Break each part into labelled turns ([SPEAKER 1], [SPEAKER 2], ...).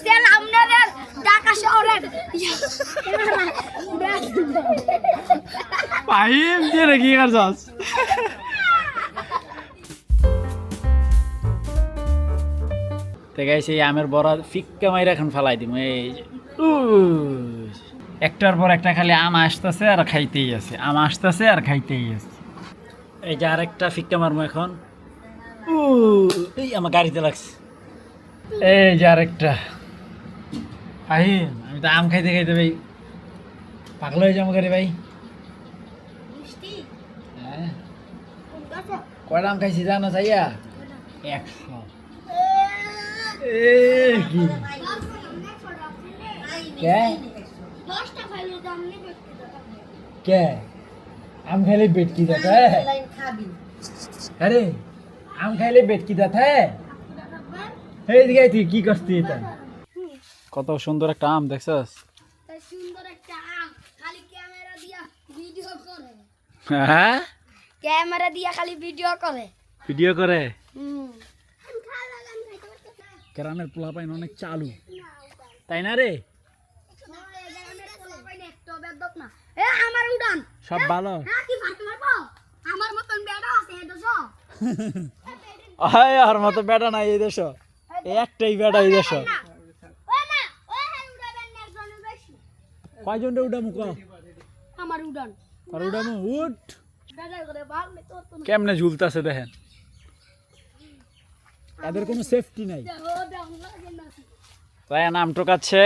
[SPEAKER 1] Sell
[SPEAKER 2] দিয়ে আমের বড়া ফিক্কা মাইরা এখন ফালাই দিম, এই। একটার পর একটা খালি আম আসতেছে আর খাইতেই আছে। আম আসতেছে আর খাইতেই আছে। এই যে আরেকটা ফিক্কা মারবো এখন। এই আমার গাড়িতে লাগছে। এই যে আরেকটা। ফাহিম আমি তো আম খাইতে খাইতে ভাই পাগলা হয়ে যাব গাড়ি ভাই। হ্যাঁ। কয়টা আম খাইছি জানো চাইয়া একশো। কি? আম খাইলে পেট কি যাতে? আরে আম খাইলে পেট কি যাতে? এই দিকে তুই কি করছিস এটা? কত সুন্দর একটা আম দেখছস?
[SPEAKER 1] তাই সুন্দর একটা আম। খালি ক্যামেরা দিয়া ভিডিও করে।
[SPEAKER 2] হ্যাঁ?
[SPEAKER 1] ক্যামেরা দিয়া খালি ভিডিও করে।
[SPEAKER 2] ভিডিও করে? পোলা পাইন অনেক চালু। তাই না রে?
[SPEAKER 1] আমার উড়ান
[SPEAKER 2] সব ভালো?
[SPEAKER 1] হ্যাঁ আমার মতন বেড়া আছে
[SPEAKER 2] আর মতো বেটা নাই এই দেশ। একটাই বেটা এই দেশ
[SPEAKER 1] ও না ও হ্যাঁ উড়াবেন না একজনের বেশি
[SPEAKER 2] কয়জন রে উঠামু ক
[SPEAKER 1] আমার উড়ান
[SPEAKER 2] আর উঠামু উঠ। কেমনে ঝুলতাছে দেখেন এদের কোনো সেফটি নাই তাই নাম টোকাচ্ছে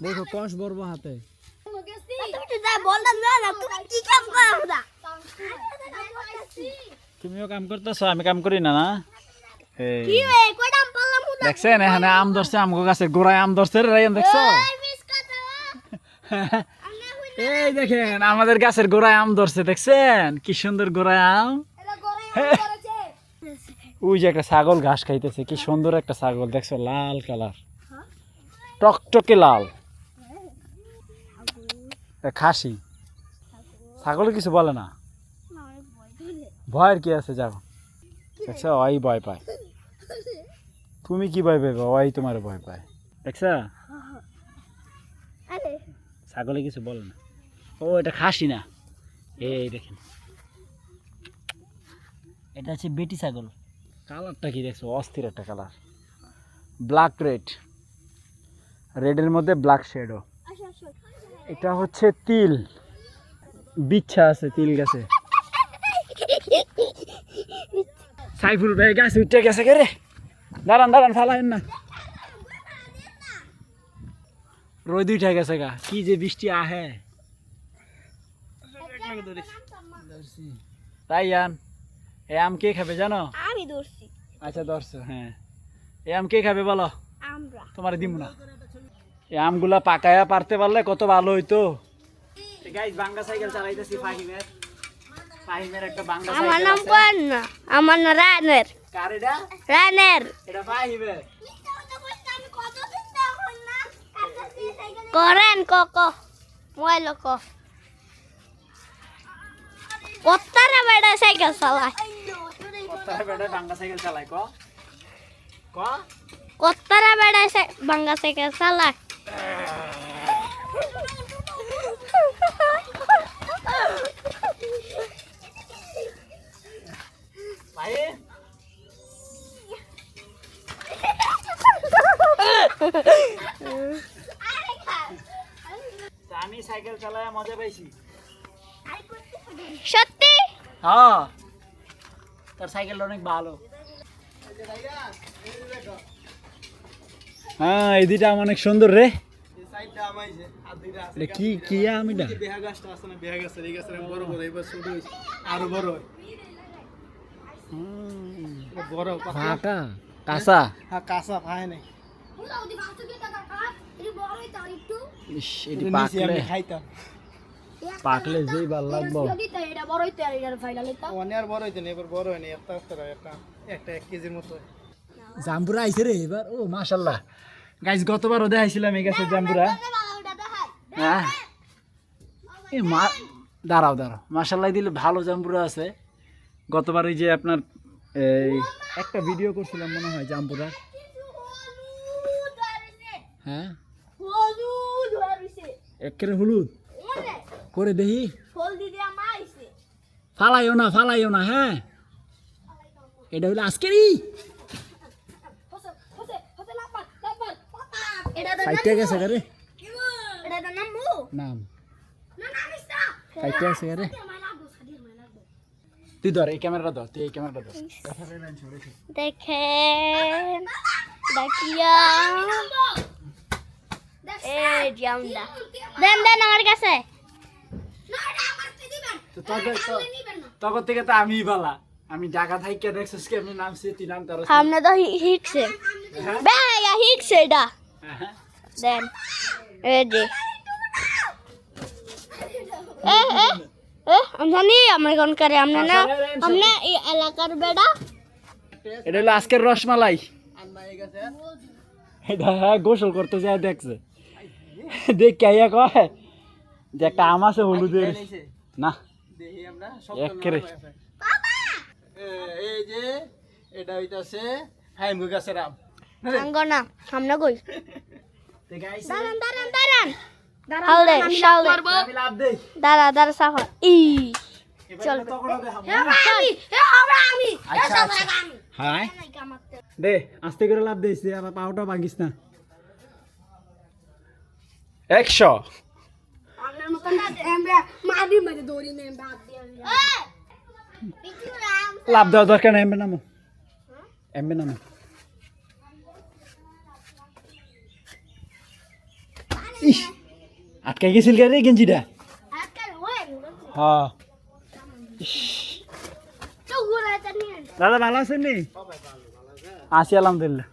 [SPEAKER 2] দেখো কষ বর্ব হাতে তুমিও কাম করতেছো আমি কাম করি না না দেখছেন? এখানে আম ধরছে আমগো গাছে গোড়ায় আম ধরছে রে রাইন দেখছ?
[SPEAKER 1] এই
[SPEAKER 2] দেখেন আমাদের গাছের গোড়ায় আম ধরছে দেখছেন? কি সুন্দর গোড়ায় আম। ওই যে একটা ছাগল ঘাস খাইতেছে কি সুন্দর একটা ছাগল দেখছ? লাল কালার। টকটকে লাল। খাসি। ছাগল কিছু বলে না? ভয়ের কি আছে? যাও। দেখছ? ওই ভয় পায়। তুমি কি ভয় পাইবা? ওই তোমার ভয় পায়। দেখছা
[SPEAKER 1] আরে।
[SPEAKER 2] ছাগলে কিছু বলে না। ও এটা খাসি না। এই দেখেন। এটা হচ্ছে বেটি ছাগল। কালারটা কি দেখছ? অস্থির একটা কালার। Black red. রেডের মধ্যে ব্ল্যাক শেডো
[SPEAKER 1] আসো আসো।
[SPEAKER 2] এটা হচ্ছে তিল। বিচ্ছা আছে তিল গাছে। সাইফুল ভাই গাছ উঠে গেছে কে রে? দাঁড়ান দাঁড়ান ফালাইন না। রোদ উঠে গেছে গা কি যে বৃষ্টি আহে। তাই আন এ আম কে খাবে জানো?
[SPEAKER 1] আমি দৌড়ছি
[SPEAKER 2] আচ্ছা ধরছো হ্যাঁ। এ আম কে খাবে বলো?
[SPEAKER 1] আমরা।
[SPEAKER 2] তোমার দিব না। এই আমগুলা পাকায়া পারতে পারলে কত ভালো হইতো। গাইস বাঙ্গা সাইকেল চালাইতেছি ফাহিমের। ফাহিমের একটা বাঙ্গা
[SPEAKER 1] আমার নাম না আমার নাম রানের।
[SPEAKER 2] কার এটা
[SPEAKER 1] রানের
[SPEAKER 2] এটা ফাহিমের
[SPEAKER 1] করেন কক মোবাইল ক কত্তারা বেড়া সাইকেল চালায়
[SPEAKER 2] তারা বেটা বাঙ্গা সাইকেল চালাই ক ক
[SPEAKER 1] কত্তারা বেড়া বাঙ্গা সাইকেল চালায়
[SPEAKER 2] ফাহিম আমি সাইকেল চালায় মজা পাইছি।
[SPEAKER 1] সত্যি?
[SPEAKER 2] হ্যাঁ। তার সাইকেলটা অনেক ভালো। হ্যাঁ এই দুইটা আম অনেক সুন্দর রে। এটা কি কি আম এটা?
[SPEAKER 3] আরও বড়
[SPEAKER 2] হুম,
[SPEAKER 3] বড়
[SPEAKER 2] ফাটা কাঁচা।
[SPEAKER 3] হ্যাঁ কাঁচা খায় নাই।
[SPEAKER 2] পাকলে যেই ভালো লাগবো।
[SPEAKER 3] অনেক বড় হইতে এবার বড় হয়নি একটা একটা একটা একটা এক কেজির মতো।
[SPEAKER 2] জাম্বুরা আইছে রে এবার ও মাশাল্লাহ। গাইস গতবার ওদের আইছিলাম এই গাছের জাম্বুরা। হ্যাঁ। এ মা দাঁড়াও দাঁড়াও। মাশাল্লাহ দিলে ভালো জাম্বুরা আছে। গতবার ওই যে আপনার এই একটা ভিডিও করছিলাম মনে হয় জাম্বুরা হ্যাঁ?
[SPEAKER 1] হলুদ রইছে
[SPEAKER 2] একেবারে হলুদ? করে দেখি।
[SPEAKER 1] হলদি দিয়া মাইছে
[SPEAKER 2] ফালাইও না ফালাইও না হ্যাঁ? এটা হলো আজকেরই। সাইটে গেছে
[SPEAKER 1] তো নামু
[SPEAKER 2] সাইটে গেছে
[SPEAKER 1] লাগবো
[SPEAKER 2] তুই ধর এই ক্যামেরাটা ধর তুই এই ক্যামেরাটা ধর।
[SPEAKER 1] দেখেন। দেখিয়া এই যে আমরা দেন দেন আমার কাছে।
[SPEAKER 2] তখন থেকে তো আমি বালা। আমি ঢাকা থাইকে দেখছিস কি আমি নামছি তুই নাম তার
[SPEAKER 1] সামনে তো হিটছে ভাইয়া হিটছে এটা। দেন। এই যে। এ এ এ আমি জানি আমার কোন করে আমরা না আমরা এই এলাকার বেড়া।
[SPEAKER 2] এটা হলো আজকের রসমালাই।
[SPEAKER 3] হয়ে
[SPEAKER 2] এটা গোসল করতে যায় দেখছে। দেখ কে কয় যে একটা আম আছে হলুদের। না।
[SPEAKER 3] দেখি আমরা
[SPEAKER 2] একেরে।
[SPEAKER 3] এই যে এটা হইতাছে হাইমু গাছের আম।
[SPEAKER 1] আঙ্গনা সামনে কই? দাঁড়ান দাঁড়ান দাঁড়ান। হালদে শালদে দাঁড়া দাঁড়া সাফা। ই
[SPEAKER 2] চল। দে আস্তে করে লাভ দিস আর পাউটা ভাঙিস না। একশো
[SPEAKER 1] আপনার মতন আমরা মাদি মাদি দৌড়ি নেই বাদ দিয়ে
[SPEAKER 2] লাভ দেওয়ার দরকার নেই এমবে নামো এমবে নামো ইস আটকে গেছিল কে রে গেঞ্জিটা হ্যাঁ দাদা ভালো আছেন নি আছি আলহামদুলিল্লাহ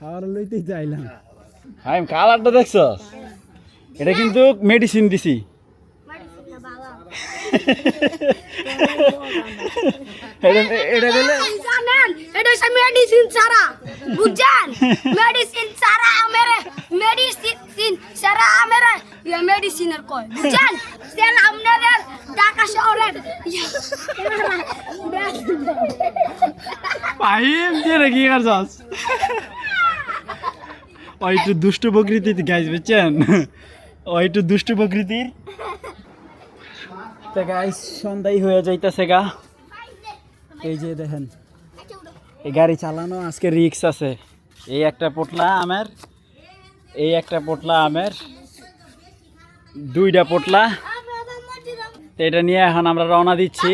[SPEAKER 2] খাওয়ার লইতেই চাইলাম হাই কালারটা দেখছ? এটা কিন্তু মেডিসিন দিছি। এটা এটা দিলে
[SPEAKER 1] জানেন? এটা হচ্ছে মেডিসিন ছাড়া। বুঝছেন? মেডিসিন ছাড়া আমের মেডিসিন ছাড়া আমের মেডিসিনের কয়। বুঝছেন? সেন আপনাদের ঢাকা শহরের
[SPEAKER 2] পাইম দিয়ে রেখে করছস? ওই একটু দুষ্ট প্রকৃতির গাইজ বুঝছেন? ওই একটু দুষ্ট প্রকৃতির। তো গাইজ সন্ধ্যাই হয়ে যাইতেছে গা। এই যে দেখেন এই গাড়ি চালানো আজকে রিক্স আছে। এই একটা পোটলা আমের এই একটা পোটলা আমের দুইটা পোটলা। তো এটা নিয়ে এখন আমরা রওনা দিচ্ছি।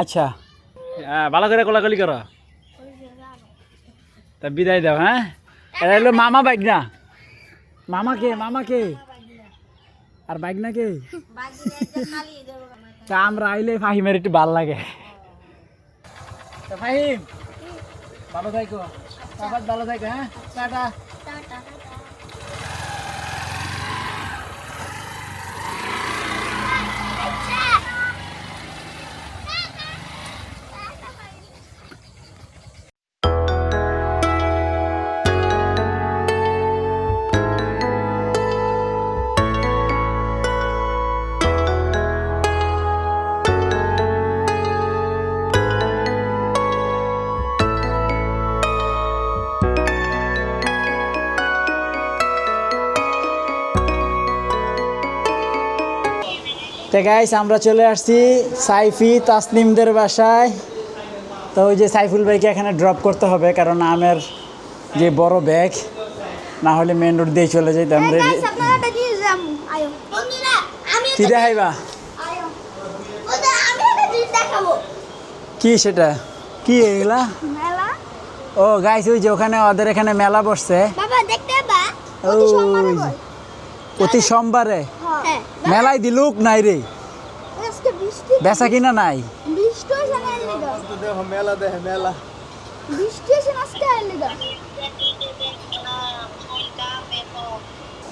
[SPEAKER 2] আচ্ছা। হ্যাঁ, ভালো করে কোলাকুলি করো। তা বিদায় দাও হ্যাঁ? এটা মামা বাইক না মামা কে মামা কে? আর বাইক না কে? তা আমরা আইলে ফাহিমের একটু ভালো লাগে। ফাহিম ভালো থাকো ভালো থাকো হ্যাঁ? টাটা। তো গাইস আমরা চলে আসছি সাইফি তাসনিমদের বাসায়। তো ওই যে সাইফুল ভাইকে এখানে ড্রপ করতে হবে কারণ আমের যে বড় ব্যাগ না হলে মেন রোড দিয়ে চলে যাইতাম
[SPEAKER 1] আপনারা একটা জিনিস যাব আয়ো। বন্ধুরা আমি
[SPEAKER 2] কি দেখাইবা? কি সেটা? কি এগুলা? ও গাইস ওই যে ওখানে ওদের এখানে মেলা বসছে। প্রতি সোমবারে? মেলায় দিলুক নাই রে।
[SPEAKER 1] আজকে বৃষ্টি
[SPEAKER 2] বেচা কিনা নাই।
[SPEAKER 1] না এর
[SPEAKER 3] তো? দেখো মেলা দেখে মেলা।
[SPEAKER 1] বৃষ্টি হয়েছে আজকে এর লিগা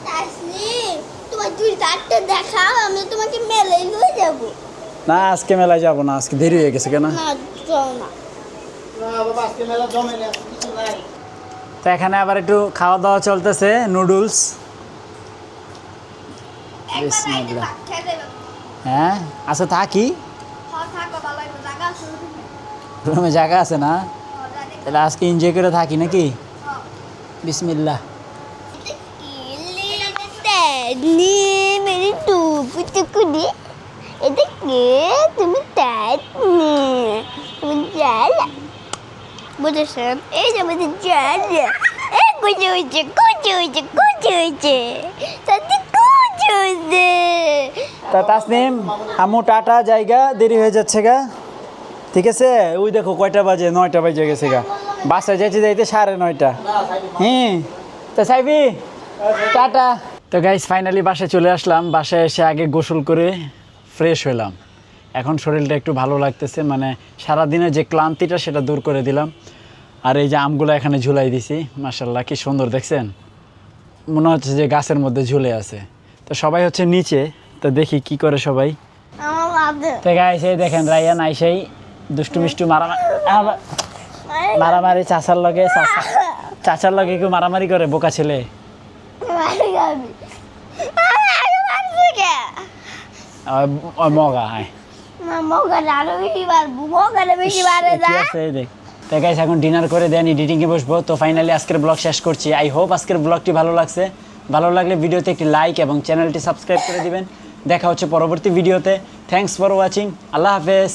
[SPEAKER 1] তাসনিম তোমার দুই চারটে দেখাও আমি তোমাকে মেলায় নিয়ে যাব।
[SPEAKER 2] না আজকে মেলায় যাব না আজকে দেরি হয়ে গেছে কেন?
[SPEAKER 1] না চল না।
[SPEAKER 3] না বাবা আজকে মেলা জমে না কিছু নাই।
[SPEAKER 2] তো এখানে আবার একটু খাওয়া দাওয়া চলতেছে নুডলস। বিসমিল্লাহ হ্যাঁ? আচ্ছা
[SPEAKER 1] জায়গা আছে।
[SPEAKER 2] রুমে জায়গা আছে না? তাহলে আজকে এনজয় করে থাকি নাকি? বিসমিল্লাহ।
[SPEAKER 4] টুকু টুকু এটা কে তুমি তুমি জালা বুঝেছেন এই যে আমাদের জালা হয়েছে হয়েছে হয়েছে তাতে
[SPEAKER 2] তা তাসনিম, আমু টাটা, জায়গা, দেরি হয়ে যাচ্ছে গা। ঠিক আছে? ওই দেখো, কয়টা বাজে? নয়টা বাজে গেছে গা। বাসায় যাইতে যাইতে সাড়ে নয়টা। হ্যাঁ তো সাইবি টাটা। তো গাইস ফাইনালি বাসায় চলে আসলাম। বাসায় এসে আগে গোসল করে ফ্রেশ হলাম। এখন শরীরটা একটু ভালো লাগতেছে মানে সারাদিনের যে ক্লান্তিটা সেটা দূর করে দিলাম। আর এই যে আমগুলো এখানে ঝুলাই দিছি মাসাল্লাহ কি সুন্দর দেখছেন? মনে হচ্ছে যে গাছের মধ্যে ঝুলে আছে। তো সবাই হচ্ছে নিচে তো দেখি কি করে সবাই। তো গাইছে দেখেন রাইয়ান আইসাই দুষ্টু মিষ্টু মারামারি মারামারি চাচার লগে চাচার লগে কেউ মারামারি করে বোকা ছেলে। মগা হ্যাঁ। এখন ডিনার করে দেন এডিটিংয়ে বসবো। তো ফাইনালি আজকের ব্লগ শেষ করছি। আই হোপ আজকের ব্লগটি ভালো লাগছে। ভালো লাগলে ভিডিওতে একটি লাইক এবং চ্যানেলটি সাবস্ক্রাইব করে দিবেন। দেখা হচ্ছে পরবর্তী ভিডিওতে। থ্যাঙ্কস ফর ওয়াচিং আল্লাহ হাফেজ।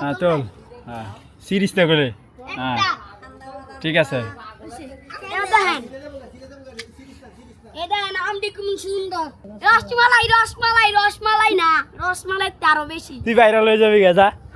[SPEAKER 2] হ্যাঁ চল। হ্যাঁ সিরিজটা করে। হ্যাঁ ঠিক আছে।
[SPEAKER 1] এটা দেখেন এটা দেখেন সুন্দর রসমালাই রসমালাই রসমালাই না রসমালাই আরও বেশি।
[SPEAKER 2] তুই বাইরে লয়ে যাবি গেছা